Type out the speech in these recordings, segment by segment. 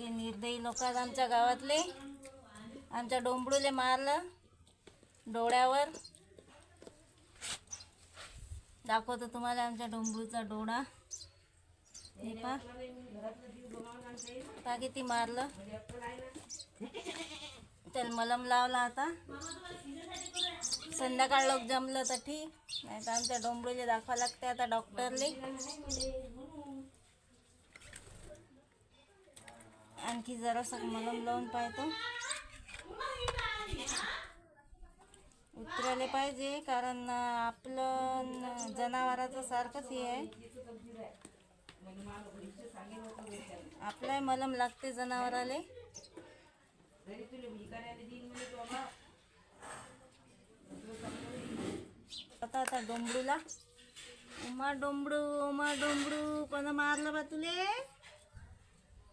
की निर्दयी लोक आमच्या गावातले. आमच्या डोंबडूले मारलं डोळ्यावर. दाखवतो तुम्हाला आमच्या डोंबडूचा डोळा. हे पा पा किती मारलं. त्याला मलम लावला आता. संध्याकाळ लोक जमलं तर ठीक. नाही तर आमच्या डोंबडूले दाखवा लागते आता डॉक्टरले. आणखी जरासं मलम लावून पाहतो. उतरायला पाहिजे कारण आपलं जनावराचं सारखंच हे आहे. आपलाही मलम लागते जनावराले. आता आता डोंबडूला. उमा डोंबडू उमा डोंबडू कोण मारलं बा तुले?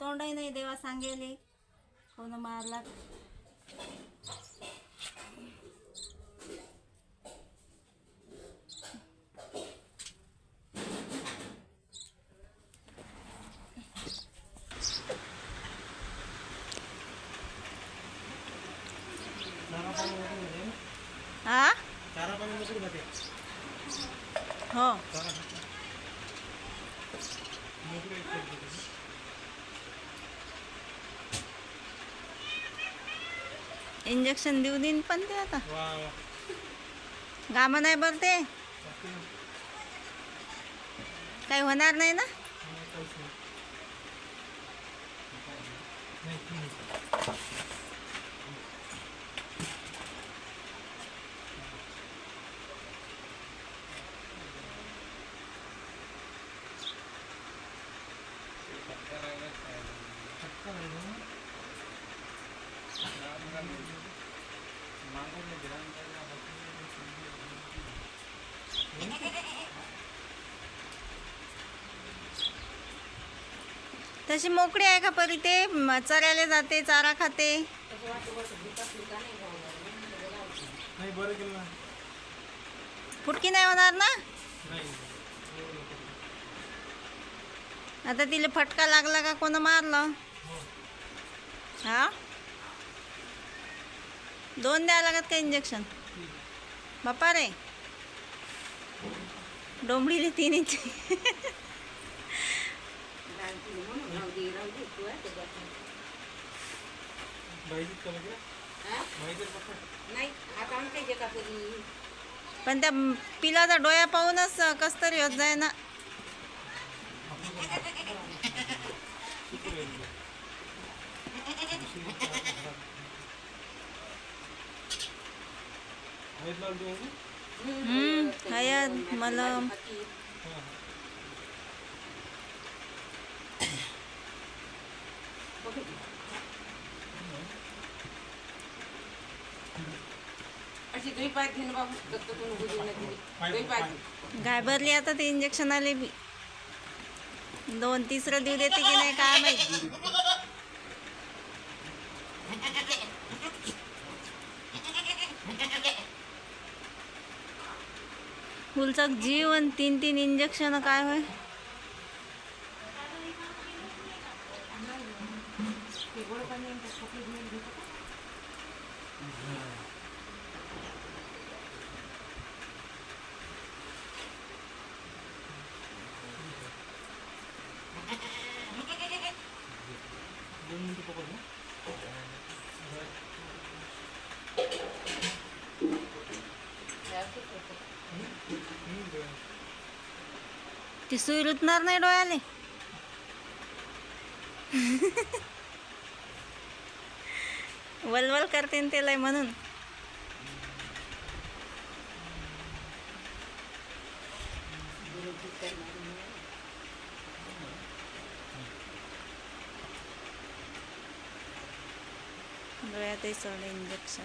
तोंडही नाही देवा सांगेले. हो कोण मारला हा चारा पाणी नको खाते हो चारा मोकळे आहेत ते तिथे. इंजेक्शन देऊ देईन पण ते आता. गामं नाही बरं ते. काही होणार नाही ना नाही, काहीच नाही. नाही, ती नाही. फटका लागला ना? तशी मोकळी आहे का परी ते? चरायला जाते चारा खाते. फुटकी नाही होणार ना. आता तिला फटका लागला का कोण मारलं? हो. हा? दोन द्यावं लागत का इंजेक्शन बापा रे. डोंबडीले तीन इंच नाही आता आमच्या जे का कधी पण त्या पिलाचा डोया पाहूनच कस तरी होत जाय ना हम्म हयात मलम अशी दोन पाय घेऊन बाबू दत्ततून बुजवून दिली दोन पाय घे. घाबरली आता ते इंजेक्शन आले बी? दोन तिसरं देऊ देते की नाही काय माहिती? फुलचक जीव आणि तीन तीन इंजेक्शन काय होय? ती सुई रुतणार नाही डोळ्याले. वलवल करते न त्याला म्हणून. डोळ्यातही सोडे इंजेक्शन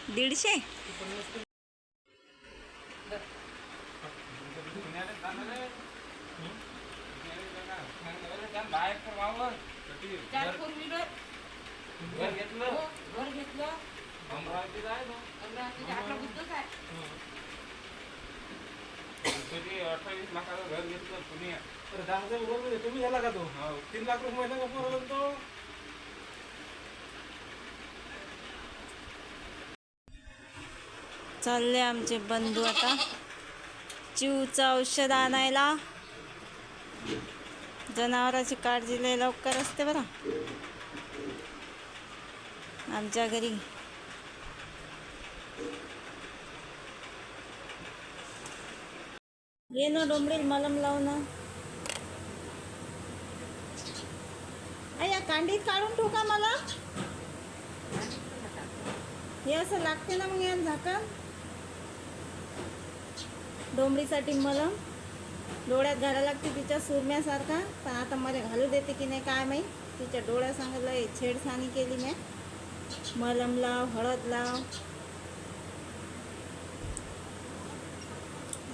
कधी अठ्ठावीस लाखाचं घर घेतलं आहे. तुम्ही झाला का तो? हो. तीन लाख रुपये महिना का पोराला तो. चालले आमचे बंधू आता. चिवचं औषध आणायला. जनावराची काळजी लय लवकर असते बरं. आमच्या घरी. ये ना डोंबडील मलम लाव ना. या कांडीत काढून ठेवू का मला? हे असं लागते ना मग या झाकण? डोंबरीसाठी मलम. डोळ्यात घालायला लागते तिच्या सुरम्यासारखा. पण आता मला घालू देते की नाही काय माहीत. तिच्या डोळ्या सांगितलं छेडछाणी केली मी. मलम लाव हळद लाव.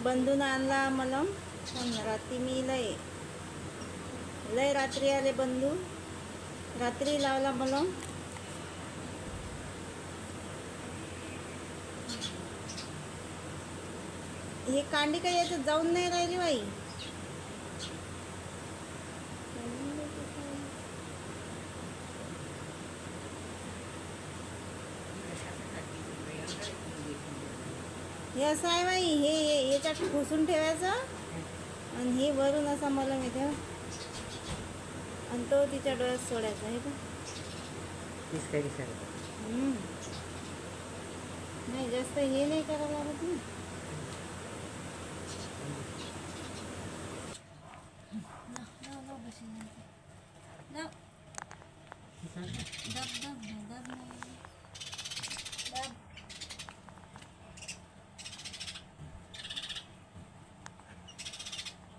बंधून आणला मलम. पण रात्री मी लय लय रात्री आले बंधू. रात्री लावला मलम. हे कांडी काही याच्यात जाऊन नाही राहिली बाई. हे असं आहे बाई हे याच्यात खोसून ठेवायचं. आणि हे वरून असा मला मी ठेव आणि तो तिच्या डोळ्यात सोडायचा हे का. नाही जास्त हे नाही करायला लागत ना.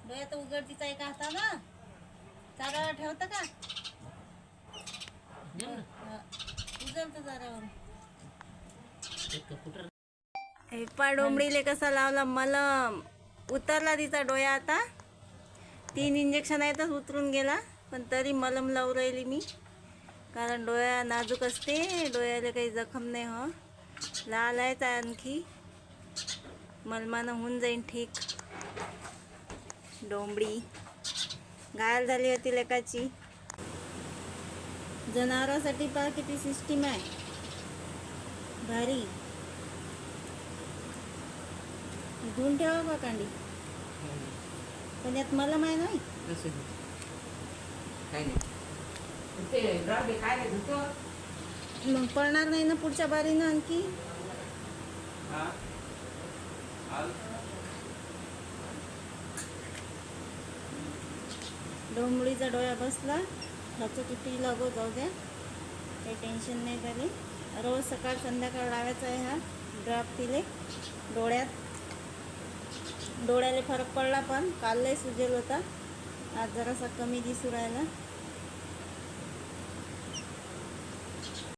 डोळ्यात उघडतीचा एका हाताला चारा ठेवता का हा. चारावर हे पाडोंबडीले कसा लावला मलम उतरला तिचा डोळा आता. तीन इंजेक्शन आहेतच उतरून गेला पण तरी मलम लावून राहिली मी. कारण डोळ्या नाजूक असते डोळ्याला काही जखम नाही हो. लाल आहेत आणखी. मलमानं होऊन जाईन ठीक. डोंबडी घायल झाली होती लेकाची. जनावरांसाठी पहा किती सिस्टीम आहे? भारी. धुवून ठेवा का कांडी? पण यात मलम आहे नाही. ते काय धुतो. मग पडणार नाही ना पुढच्या बारीनं आणखी? हा? आल डोंबळीचा डोळा बसला. ह्याचं किती लागो जाऊ द्या. काही टेन्शन नाही झाली रोज सकाळ संध्याकाळ लावायचा आहे हा. ड्रॉप तिले डोळ्यात. डोळ्याला फरक पडला पण. काल लय सुजेल होता. आज जरासा कमी दिसू राहिला.